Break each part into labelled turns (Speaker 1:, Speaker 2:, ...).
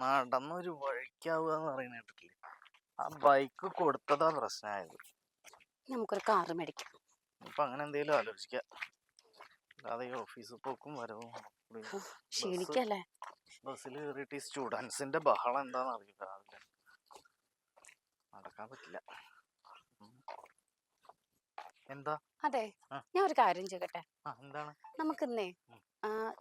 Speaker 1: നടന്നൊരു വഴിക്കാവുക എന്ന് പറയുന്ന കേട്ടിട്ടില്ലേ? ആ ബൈക്ക് കൊടുത്തതാ പ്രശ്നമായത്
Speaker 2: നമുക്കൊരു കാറ് മേടിക്കാം.
Speaker 1: ഇപ്പൊ അങ്ങനെ എന്തെങ്കിലും ആലോചിക്കാം. അല്ലാതെ ഈ ഓഫീസിൽ പോക്കും വരവും
Speaker 2: ക്ഷീണിക്കല്ലേ?
Speaker 1: ബസ്സിൽ കയറിയിട്ട് ഈ സ്റ്റുഡൻസിന്റെ ബഹളം എന്താന്ന് അറിയില്ല. രാവിലെ നടക്കാൻ പറ്റില്ല. എന്താ?
Speaker 2: അതെ. ഞാൻ ഒരു കാര്യം ചെയ്യട്ടെ
Speaker 1: എന്താണ്? നമുക്ക്
Speaker 2: ഇന്നേ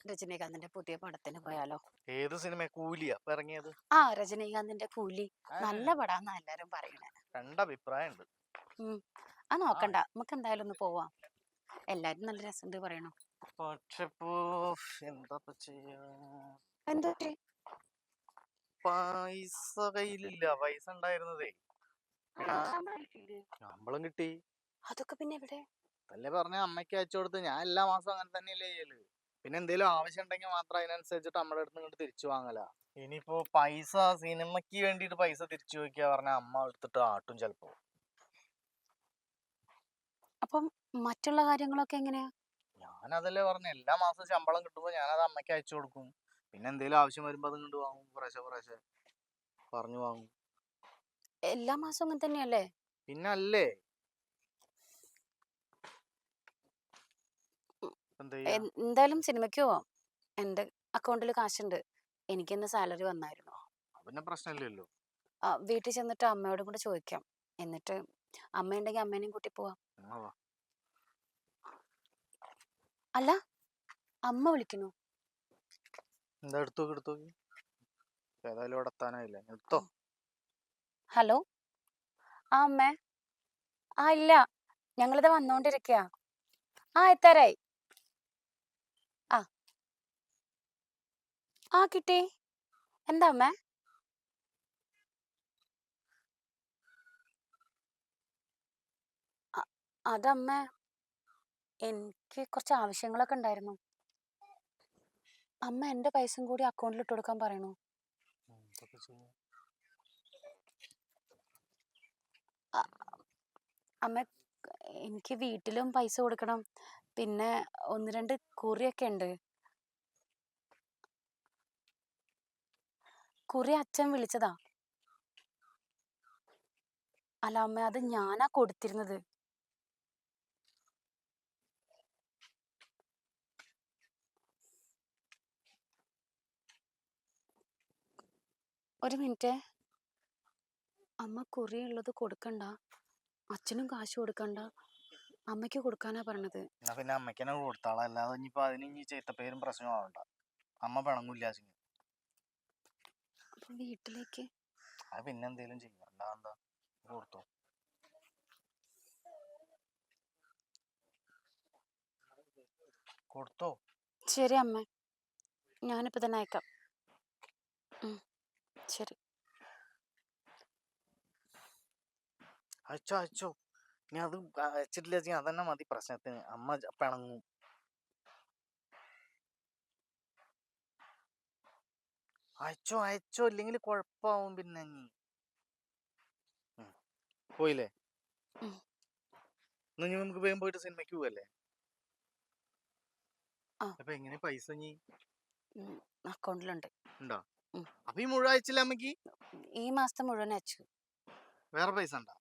Speaker 2: രജനീകാന്തിന്റെ പുതിയ പടത്തിന് പോയാലോ?
Speaker 1: ഏത് സിനിമ കൂലിയാ ഇറങ്ങിയത്?
Speaker 2: ആ രജനീകാന്തിന്റെ കൂലി. നല്ല പടാന്നാ എല്ലാരും പറയണേ
Speaker 1: ഉണ്ട്
Speaker 2: ആ. നോക്കണ്ട. നമുക്ക് എന്തായാലും ഒന്ന് പോവാം. എല്ലാരും നല്ല രസമുണ്ട് പറയണു.
Speaker 1: എന്താ പൈസ കയ്യിലില്ല. പൈസ ഉണ്ടായിരുന്നതേ. ശമ്പളം കിട്ടി.
Speaker 2: അതൊക്കെ പിന്നെ എവിടെ?
Speaker 1: അല്ലേ പറഞ്ഞ അമ്മയ്ക്ക് അയച്ചു കൊടുത്ത്. ഞാൻ എല്ലാ മാസവും അങ്ങനെ തന്നെയല്ലേ ചെയ്യൽ. പിന്നെ എന്തെങ്കിലും ആവശ്യം ഉണ്ടെങ്കിൽ മാത്രം അതിനനുസരിച്ചിട്ട് നമ്മുടെ അടുത്ത് ഇങ്ങോട്ട് തിരിച്ചു വാങ്ങല. ഇനിയിപ്പോ പൈസ സിനിമയ്ക്ക് വേണ്ടിയിട്ട് പൈസ തിരിച്ചു ചോദിക്കുക പറഞ്ഞ അമ്മ എടുത്തിട്ട് ആട്ടും ചിലപ്പോ.
Speaker 2: അപ്പം മറ്റുള്ള കാര്യങ്ങളൊക്കെ എങ്ങനെയാ?
Speaker 1: ഞാൻ അതല്ലേ പറഞ്ഞ എല്ലാ മാസം ശമ്പളം കിട്ടുമ്പോ ഞാനത് അമ്മയ്ക്ക് അയച്ചു കൊടുക്കും. പിന്നെ എന്തെങ്കിലും ആവശ്യം വരുമ്പോ അത് ഇങ്ങോട്ട് വാങ്ങും കുറേശ്ശെ കുറേശ്ശെ പറഞ്ഞു വാങ്ങും.
Speaker 2: എല്ലാ മാസവും അങ്ങനെ തന്നെയല്ലേ?
Speaker 1: പിന്നെ അല്ലേ എന്താ ചെയ്യാ?
Speaker 2: എൻ- എന്തായാലും സിനിമയ്ക്ക് പോവാം. എന്റെ അക്കൗണ്ടിൽ കാശുണ്ട്. എനിക്ക് എനിക്കിന്ന് സാലറി വന്നായിരുന്നു.
Speaker 1: പിന്നെ പ്രശ്നമില്ലല്ലോ.
Speaker 2: വീട്ടിൽ ചെന്നിട്ട് അമ്മയോടും കൂടെ ചോദിക്കാം. എന്നിട്ട് അമ്മയുണ്ടെങ്കിൽ അമ്മേനെയും കൂട്ടി പോവാം. അല്ല അമ്മ വിളിക്കുന്നു.
Speaker 1: എന്താ എടുത്തോ എടുത്തോ. ഏതായാലും ഇവിടെ എത്താനായില്ല? എടുത്തോ?
Speaker 2: ഹലോ? ആ അമ്മേ. ആ ഇല്ല. ഞങ്ങളിത് വന്നോണ്ടിരിക്കുക ആ എത്താറായി ആ ആ കിട്ടി. എന്താ അമ്മ? അ- അതമ്മ. എനിക്ക് കുറച്ച് ആവശ്യങ്ങളൊക്കെ ഉണ്ടായിരുന്നു. അമ്മ എന്റെ പൈസയും കൂടി അക്കൗണ്ടിൽ ഇട്ട് കൊടുക്കാൻ പറയണു? അമ്മ എനിക്ക് വീട്ടിലും പൈസ കൊടുക്കണം. പിന്നെ ഒന്ന് രണ്ട് കുറിയൊക്കെ ഉണ്ട്. കുറി അച്ഛൻ വിളിച്ചതാ. അല്ല അമ്മ അത് ഞാനാ കൊടുത്തിരുന്നത്. ഒരു മിനിറ്റ്. അമ്മ കുറി ഉള്ളത് കൊടുക്കണ്ട. അച്ഛനും കാശ് കൊടുക്കണ്ട. അമ്മയ്ക്ക് കൊടുക്കാനാ പറഞ്ഞത്
Speaker 1: പിന്നെ അമ്മയ്ക്ക് തന്നെ കൊടുത്താളാം. അല്ലാതെ ഇനിയിപ്പോ അതിന് ഇനി ചീത്തപ്പേരും പ്രശ്നമാവണ്ട. അമ്മ പിണങ്ങൂല്ല
Speaker 2: വീട്ടിലേക്ക്?
Speaker 1: അത് പിന്നെ എന്തേലും ചെയ്യും. അല്ലാതെ ഓർത്തോ കൊടുത്തോ. കൊടുത്തോ.
Speaker 2: ശരി അമ്മ. ഞാനിപ്പോ തന്നെ അയക്കാം. ശരി.
Speaker 1: അയച്ചോ അയച്ചോ. ഞാൻ അത് അയച്ചിട്ടില്ല. വെച്ചാൽ അതന്നെ മതി. പ്രശ്നത്തിന്. അമ്മ പിണങ്ങും. അയച്ചോ അയച്ചോ ഇല്ലെങ്കിൽ കൊഴപ്പാവും പിന്നെ പോയില്ലേ? നമുക്ക് വേഗം പോയിട്ട് സിനിമയ്ക്ക് പോവല്ലേ. അപ്പൊ എങ്ങനെ പൈസ
Speaker 2: അക്കൗണ്ടിലുണ്ട്.
Speaker 1: ഉണ്ടോ. അപ്പൊ ഈ മുഴുവൻ അയച്ചില്ല അമ്മയ്ക്ക്
Speaker 2: ഈ മാസത്തെ മുഴുവൻ അയച്ചു.
Speaker 1: വേറെ പൈസ ഉണ്ടോ?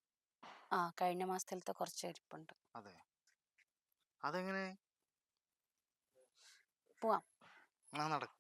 Speaker 2: ആ കഴിഞ്ഞ മാസത്തിലത്തെ കുറച്ച് ഇരിപ്പുണ്ട്
Speaker 1: അതെ. അതെങ്ങനെ?
Speaker 2: പോവാം.
Speaker 1: നടക്ക്.